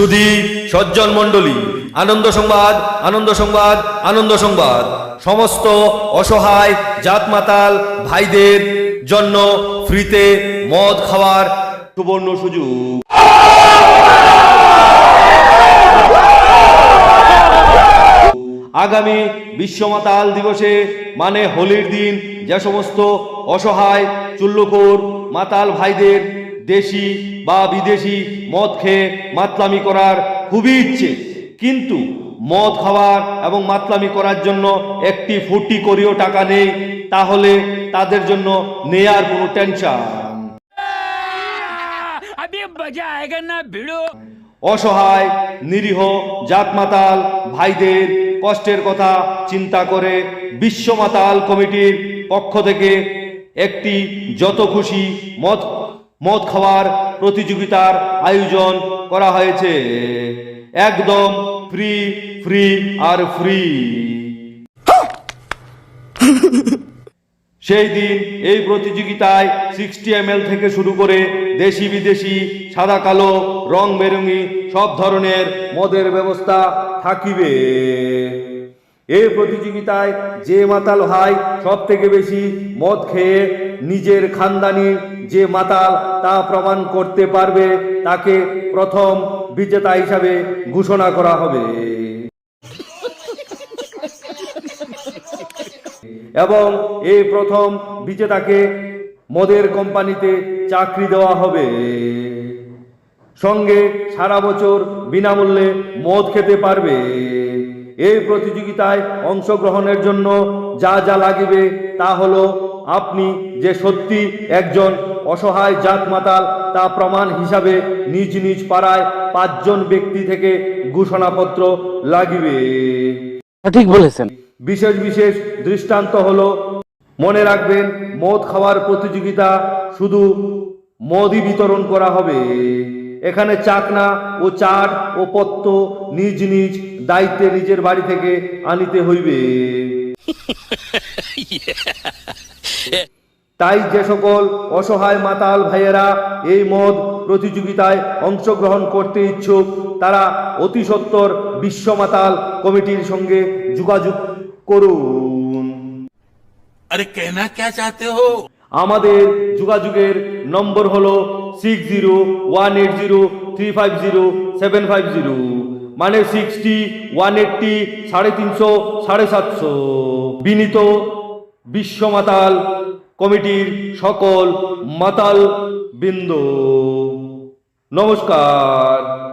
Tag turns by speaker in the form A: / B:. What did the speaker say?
A: সুধী সজ্জন মণ্ডলী, আনন্দ সংবাদ আনন্দ সংবাদ আনন্দ সংবাদ। সমস্ত অসহায়, জাতমাতাল, ভাইদের জন্য ফ্রিতে মদ খাওয়ার সুবর্ণ সুযোগ। আগামী বিশ্ব মাতাল দিবসে মানে হোলির দিন যে সমস্ত অসহায়, চুল্লুকোর মাতাল ভাইদের দেশি বা বিদেশি মদ খেয়ে মাতলামি করার খুবই ইচ্ছে। কিন্তু মদ খাওয়ার এবং মাতলামি করার জন্য একটি ফুটি করিও টাকা নেই তাহলে তাদের জন্য নেয়ার কোনো টেনশন। অসহায় নিরীহ জাতমাতাল ভাইদের কষ্টের কথা চিন্তা করে বিশ্বমাতাল কমিটির পক্ষ থেকে একটি যত খুশি মত মদ খাওয়ার প্রতিযোগিতার আয়োজন করা হয়েছে। একদম ফ্রি ফ্রি আর ফ্রি। সেই দিন এই প্রতিযোগিতায় সিক্সটি এম থেকে শুরু করে দেশি বিদেশি, সাদা, কালো, রং বেরঙি সব ধরনের মদের ব্যবস্থা থাকিবে। এই প্রতিযোগিতায় যে মাতাল ভাই সব থেকে বেশি মদ খেয়ে নিজের খানদানি যে মাতাল তা প্রমাণ করতে পারবে, তাকে প্রথম বিজেতা হিসাবে ঘোষণা করা হবে। এবং এই প্রথম বিজেতাকে মদের কোম্পানিতে চাকরি দেওয়া হবে। সঙ্গে সারা বছর বিনামূল্যে মদ খেতে পারবে। এই প্রতিযোগিতায় অংশগ্রহণের জন্য যা যা লাগিবে তা হলো আপনি যে সত্যি একজন অসহায় জাত মাতাল তা প্রমাণ হিসাবে নিজ নিজ পাড়ায় পাঁচজন ব্যক্তি থেকে ঘোষণাপত্র লাগিবে।
B: সঠিক বলেছেন।
A: বিশেষ বিশেষ দৃষ্টান্ত হলো মনে রাখবেন মদ খাওয়ার প্রতিযোগিতা শুধু মদই বিতরণ করা হবে। এখানে চাকনা ও চাট ও পত্ত নিজ নিজ দায়িত্বে নিজের বাড়ি থেকে আনিতে হইবে। তাই যে সকল অসহায় মাতাল ভাইয়েরা এই মদ প্রতিযোগিতায় অংশগ্রহণ করতে ইচ্ছুক তারা অতি সত্তর বিশ্ব মাতাল কমিটির সঙ্গে যোগাযোগ করুন।
C: আরে কেনা কে চাতে হো?
A: আমাদের যোগাযোগের নম্বর হলো six zero one eight zero three five zero seven five zero মানে সিক্সটি ওয়ান এইটটি সাড়ে তিনশো সাড়ে সাতশো। বিনীত বিশ্ব মাতাল কমিটির সকল মাতাল বিন্দু। নমস্কার।